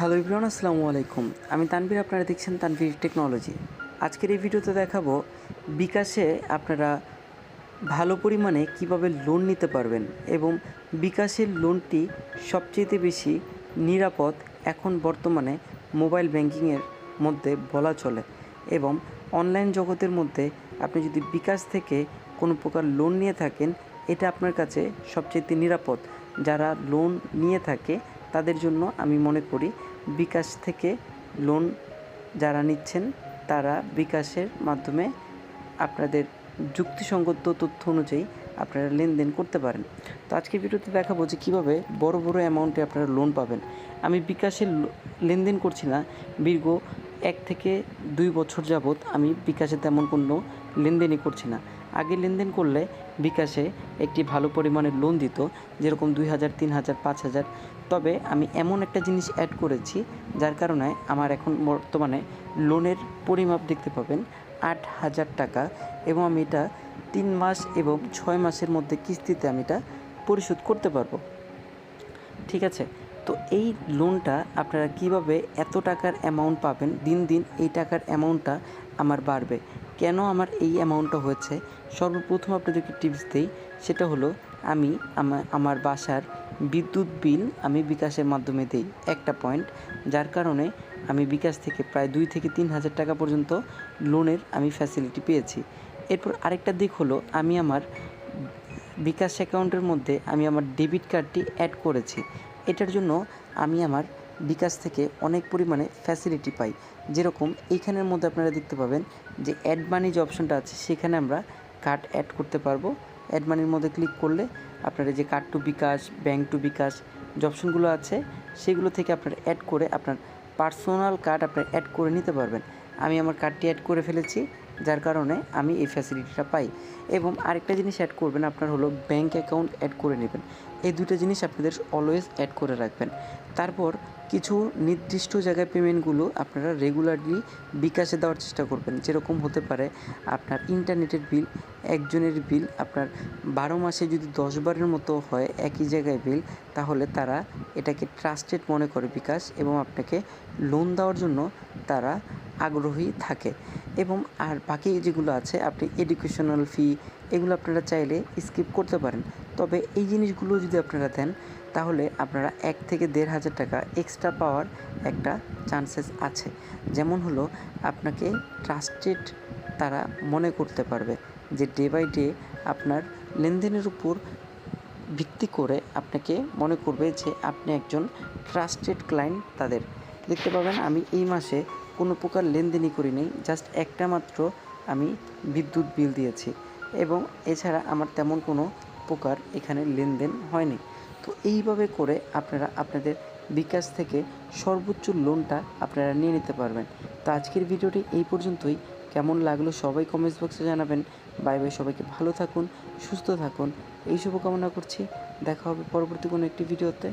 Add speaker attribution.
Speaker 1: Hello Ibran আসসালামু আলাইকুম। আমি তানভীর, আপনারা দেখছেন তানভীর টেকনোলজি। আজকের এই ভিডিওতে দেখাবো বিকাশে আপনারা ভালো পরিমাণে কীভাবে লোন নিতে পারবেন এবং বিকাশের লোনটি সবচেয়ে বেশি নিরাপদ এখন বর্তমানে মোবাইল ব্যাংকিংয়ের মধ্যে বলা চলে এবং অনলাইন জগতের মধ্যে আপনি যদি বিকাশ থেকে কোনো প্রকার লোন নিয়ে থাকেন, এটা আপনার কাছে সবচেয়ে নিরাপদ। যারা লোন নিয়ে থাকে তাদের জন্য আমি মনে করি বিকাশ থেকে লোন যারা নিচ্ছেন, তারা বিকাশের মাধ্যমে আপনাদের যুক্তিসঙ্গত তথ্য অনুযায়ী আপনারা লেনদেন করতে পারেন। তো আজকে ভিডিওতে দেখাবো যে কীভাবে বড় বড় অ্যামাউন্টে আপনারা লোন পাবেন। আমি বিকাশের লেনদেন করছি না, দীর্ঘ এক থেকে দুই বছর যাবৎ আমি বিকাশে তেমন কোনো লেনদেনই করছি না। আগে লেনদেন করলে বিকাশে একটি ভালো পরিমাণের লোন দিত, যেরকম দুই হাজার, তিন হাজার, পাঁচ হাজার। তবে আমি এমন একটা জিনিস অ্যাড করেছি, যার কারণে আমার এখন বর্তমানে লোনের পরিমাপ দেখতে পাবেন আট হাজার টাকা এবং আমি এটা তিন মাস এবং ছয় মাসের মধ্যে কিস্তিতে আমি এটা পরিশোধ করতে পারব। ঠিক আছে? তো এই লোনটা আপনারা কীভাবে এত টাকার অ্যামাউন্ট পাবেন, দিন দিন এই টাকার অ্যামাউন্টটা আমার বাড়বে? কেন আমার এই অ্যামাউন্টটা হয়েছে? সর্বপ্রথম আপনাদেরকে টিপস দিই, সেটা হলো আমি আমার বাসার বিদ্যুৎ বিল আমি বিকাশের মাধ্যমে দিই। একটা পয়েন্ট, যার কারণে আমি বিকাশ থেকে প্রায় দুই থেকে তিন হাজার টাকা পর্যন্ত লোনের আমি ফ্যাসিলিটি পেয়েছি। এরপর আরেকটা দিক হলো, আমি আমার বিকাশ অ্যাকাউন্টের মধ্যে আমি আমার ডেবিট কার্ডটি অ্যাড করেছি। এটার জন্য আমি আমার বিকাশ থেকে অনেক পরিমাণে ফ্যাসিলিটি পাই। যেরকম এইখানের মধ্যে আপনারা দেখতে পাবেন যে অ্যাড মানি যে অপশনটা আছে, সেখানে আমরা কার্ড অ্যাড করতে পারব। অ্যাড মানির মধ্যে ক্লিক করলে আপনার এই যে card to bKash bank to bKash, যে অপশনগুলো আছে, সেগুলো থেকে আপনার অ্যাড করে আপনার পার্সোনাল কার্ড আপনার অ্যাড করে নিতে পারবেন। আমি আমার কার্ডটি অ্যাড করে ফেলেছি, যার কারণে আমি এই ফ্যাসিলিটিটা পাই। এবং আরেকটা জিনিস অ্যাড করবেন আপনার হলো ব্যাঙ্ক অ্যাকাউন্ট অ্যাড করে নেবেন। এই দুটো জিনিস আপনাদের অলওয়েজ অ্যাড করে রাখবেন। তারপর কিছু নির্দিষ্ট জায়গায় পেমেন্টগুলো আপনারা রেগুলারলি বিকাশে দেওয়ার চেষ্টা করবেন। যেরকম হতে পারে আপনার ইন্টারনেটের বিল একজনের বিল আপনার বারো মাসে যদি দশ বারের মতো হয় একই জায়গায় বিল তাহলে তারা এটাকে ট্রাস্টেড মনে করে বিকাশ এবং আপনাকে লোন দেওয়ার জন্য তারা আগ্রহী থাকে। এবং আর বাকি যেগুলো আছে, আপনি এডুকেশনাল ফি এগুলো আপনারা চাইলে স্কিপ করতে পারেন। তবে এই জিনিসগুলো যদি আপনারা দেন, তাহলে আপনারা এক থেকে দেড় হাজার টাকা এক্সট্রা পাওয়ার একটা চান্সেস আছে। যেমন হলো, আপনাকে ট্রাস্টেড তারা মনে করতে পারবে যে ডে বাই ডে আপনার লেনদেনের উপর ভিত্তি করে আপনাকে মনে করবে যে আপনি একজন ট্রাস্টেড ক্লায়েন্ট তাদের। দেখতে পাবেন, আমি এই মাসে কোনো প্রকার লেনদেনই করি করিনি জাস্ট একটা মাত্র আমি বিদ্যুৎ বিল দিয়েছি। এবং এছাড়া আমার তেমন কোনো প্রকার এখানে লেনদেন হয়নি। তো এইভাবে করে আপনারা আপনাদের বিকাশ থেকে সর্বোচ্চ লোনটা আপনারা নিয়ে নিতে পারবেন। তো আজকের ভিডিওটি এই পর্যন্তই। কেমন লাগল সবাই কমেন্টস বক্সে জানাবেন। বাই বাই, সবাইকে ভালো থাকুন, সুস্থ থাকুন। এই শুভকামনা করছি। দেখা হবে পরবর্তী কোনো একটি ভিডিওতে।